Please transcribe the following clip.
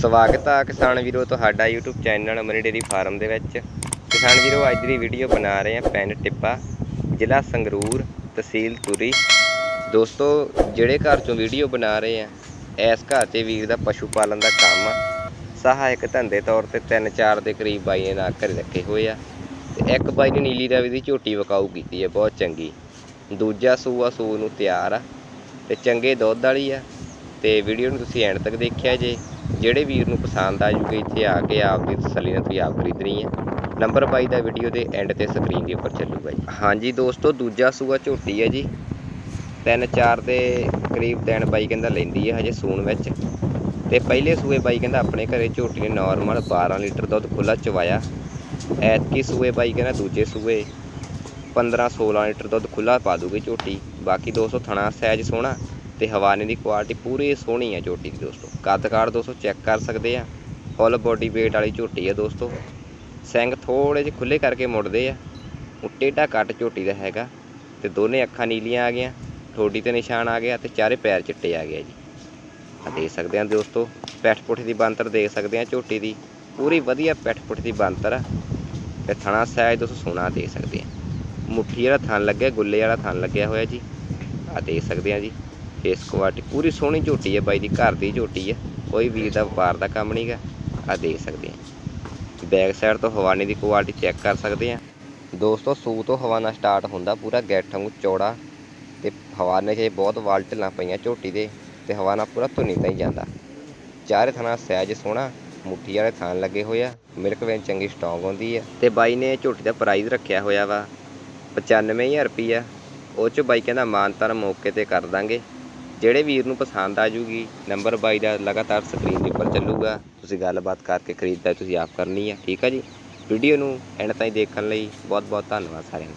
ਸਵਾਗਤ ਆ ਕਿਸਾਨ ਵੀਰੋ ਤੁਹਾਡਾ YouTube channel Amri dairy farm ਦੇ ਵਿੱਚ। ਕਿਸਾਨ ਵੀਰੋ, ਅੱਜ ਦੀ ਵੀਡੀਓ ਬਣਾ ਰਹੇ ਆ ਪਿੰਡ ਟਿੱਪਾ, ਜ਼ਿਲ੍ਹਾ ਸੰਗਰੂਰ ਤਹਿਸੀਲ ਤੁਰੀ ਦੋਸਤੋ, ਜਿਹੜੇ ਘਰ ਚੋਂ ਵੀਡੀਓ ਬਣਾ ਰਹੇ ਆ ਇਸ ਘਰ 'ਚ ਵੀਰ ਦਾ ਪਸ਼ੂ ਪਾਲਣ ਦਾ ਕੰਮ ਆ। ਸਹਾਇਕ ਧੰਦੇ ਤੌਰ ਤੇ 3-4 ਦੇ ਕਰੀਬ ਬਾਈਆਂ ਨਾਲ ਘਰੇ ਰੱਖੇ ਹੋਏ ਆ। ਤੇ ਇੱਕ ਬਾਈ ਨੇ ਨੀਲੀ ਰਵੀ ਦੀ ਝੋਟੀ ਵਕਾਊ ਕੀਤੀ ਆ, ਬਹੁਤ ਚੰਗੀ। ਦੂਜਾ ਸੂਆ ਸੂ ਨੂੰ ਤਿਆਰ ਆ ਤੇ ਚੰਗੇ ਦੁੱਧ ਵਾਲੀ ਆ। ਤੇ ਵੀਡੀਓ ਨੂੰ ਤੁਸੀਂ ਐਂਡ ਤੱਕ ਦੇਖਿਆ ਜੇ। ਜਿਹੜੇ ਵੀਰ ਨੂੰ ਪਸੰਦ ਆ ਜੂਗੇ, ਇੱਥੇ ਆ ਕੇ ਆਪ ਦੀ ਤਸੱਲੀ ਨਾਲ ਤੁਸੀਂ ਆਪ ਖਰੀਦਣੀ ਹੈ ਨੰਬਰ ਬਾਈ ਦਾ ਵੀਡੀਓ ਦੇ ਐਂਡ ਤੇ ਸਕਰੀਨ ਦੇ ਉੱਪਰ ਚੱਲੂਗਾ ਜੀ। ਹਾਂਜੀ ਦੋਸਤੋ, ਦੂਜਾ ਸੂਆ ਝੋਟੀ ਹੈ ਜੀ। ਤਿੰਨ ਚਾਰ ਦੇ ਕਰੀਬ ਦਿਨ ਬਾਈ ਕਹਿੰਦਾ ਲੈਂਦੀ ਹੈ ਹਜੇ ਸੂਣ ਵਿੱਚ। ਤੇ ਪਹਿਲੇ ਸੂਏ ਬਾਈ ਕਹਿੰਦਾ ਆਪਣੇ ਘਰੇ ਝੋਟੀ ਨੇ ਨਾਰਮਲ 12 ਲੀਟਰ ਦੁੱਧ ਖੁੱਲਾ ਚਵਾਇਆ। ਐਤਕੀ ਸੂਏ ਬਾਈ ਕਹਿੰਦਾ ਦੂਜੇ ਸੂਏ 15 16 ਲੀਟਰ ਦੁੱਧ ਖੁੱਲਾ ਪਾ ਦੂਗੀ ਝੋਟੀ। ਬਾਕੀ 200 ਥਣਾ ਸਾਈਜ਼ ਸੋਹਣਾ। ਤੇ ਹਵਾਨੇ ਦੀ ਕੁਆਲਿਟੀ ਪੂਰੀ ਸੋਹਣੀ ਆ ਝੋਟੀ ਦੀ ਦੋਸਤੋ। ਕੱਦ ਕਾਠ ਦੋਸਤੋ ਚੈੱਕ ਕਰ ਸਕਦੇ ਆ। ਫੁੱਲ ਬੋਡੀ weight ਵਾਲੀ ਝੋਟੀ ਆ ਦੋਸਤੋ। ਸਿੰਘ ਥੋੜੇ ਜਿਹੇ ਖੁੱਲੇ ਕਰਕੇ ਮੁੜਦੇ ਆ। ਟੇਢਾ ਕੱਟ ਝੋਟੀ ਦਾ ਹੈਗਾ। ਤੇ ਦੋਨੇ ਅੱਖਾਂ ਨੀਲੀਆਂ ਆ ਗਈਆਂ। ਠੋਡੀ ਤੇ ਨਿਸ਼ਾਨ ਆ ਗਿਆ ਤੇ ਚਾਰੇ ਪੈਰ ਚਿੱਟੇ ਆ ਗਏ ਜੀ। ਆ ਦੇਖ ਸਕਦੇ ਆ ਦੋਸਤੋ, ਪੈਠ ਪੁੱਠ ਦੀ ਬੰਤਰ ਦੇਖ ਸਕਦੇ ਆ ਝੋਟੀ ਦੀ। ਪੂਰੀ ਵਧੀਆ ਪੈਠ ਪੁੱਠ ਦੀ ਬੰਤਰ ਆ। ਤੇ ਥਣਾ ਸਾਈਜ਼ ਦੋਸਤੋ ਸੋਹਣਾ ਦੇਖ ਸਕਦੇ ਆ। ਮੁੱਠੀ ਵਾਲਾ ਥਣ ਲੱਗਿਆ, ਗੁੱਲੇ ਵਾਲਾ ਥਣ ਲੱਗਿਆ ਹੋਇਆ ਜੀ। ਆ ਦੇਖ ਸਕਦੇ ਆ ਜੀ। ਫੇਸ ਕੁਆਲਿਟੀ ਪੂਰੀ ਸੋਹਣੀ ਝੋਟੀ ਹੈ ਬਾਈ ਦੀ, ਘਰ ਦੀ ਝੋਟੀ ਹੈ। ਕੋਈ ਵੀਰ ਦਾ ਵਪਾਰ ਦਾ ਕੰਮ ਨਹੀਂਗਾ ਆ ਦੇਖ ਸਕਦੇ ਆ ਬੈਕ ਸਾਈਡ ਤੋਂ ਹਵਾਨੇ ਦੀ ਕੁਆਲਿਟੀ ਚੈੱਕ ਕਰ ਸਕਦੇ ਆ ਦੋਸਤੋ ਸੂ ਤੋਂ ਹਵਾਨਾ ਸਟਾਰਟ ਹੁੰਦਾ ਪੂਰਾ ਗੈਟ ਵਾਂਗੂ ਚੌੜਾ ਤੇ ਹਵਾਨੇ 'ਚ ਬਹੁਤ ਵਾਲ ਢਿੱਲਾਂ ਪਈਆਂ ਝੋਟੀ ਦੇ ਤੇ ਹਵਾਨਾ ਪੂਰਾ ਧੁਨੀ ਤਾਂ ਹੀ ਜਾਂਦਾ। ਚਾਰੇ ਥਾਣਾ ਸਹਿਜ ਸੋਹਣਾ, ਮੁੱਠੀ ਵਾਲੇ ਥਾਨ ਲੱਗੇ ਹੋਏ ਆ, ਮਿਲਕ ਵੈਨ ਚੰਗੀ ਸਟਰੋਂਗ ਹੁੰਦੀ ਆ। ਤੇ ਬਾਈ ਨੇ ਝੋਟੀ ਦਾ ਪ੍ਰਾਈਜ਼ ਰੱਖਿਆ ਹੋਇਆ ਵਾ 95000 ਰੁਪਈਆ। ਉਹ ਚ ਬਾਈ ਕਹਿੰਦਾ ਮਾਨਤਾਨ ਮੌਕੇ ਤੇ ਕਰ ਦਾਂਗੇ। ਜਿਹੜੇ ਵੀਰ ਨੂੰ ਪਸੰਦ ਆ ਜੂਗੀ ਨੰਬਰ ਬਾਈ ਦਾ ਲਗਾਤਾਰ ਸਕਰੀਨ ਦੇ ਉੱਪਰ ਚੱਲੂਗਾ। ਤੁਸੀਂ ਗੱਲਬਾਤ ਕਰਕੇ ਖਰੀਦਦਾ ਤੁਸੀਂ ਆਪ ਕਰਨੀ ਆ, ਠੀਕ ਆ ਜੀ? ਵੀਡੀਓ ਨੂੰ ਐਂਡ ਤਾਈਂ ਦੇਖਣ ਲਈ ਬਹੁਤ ਬਹੁਤ ਧੰਨਵਾਦ ਸਾਰਿਆਂ ਨੂੰ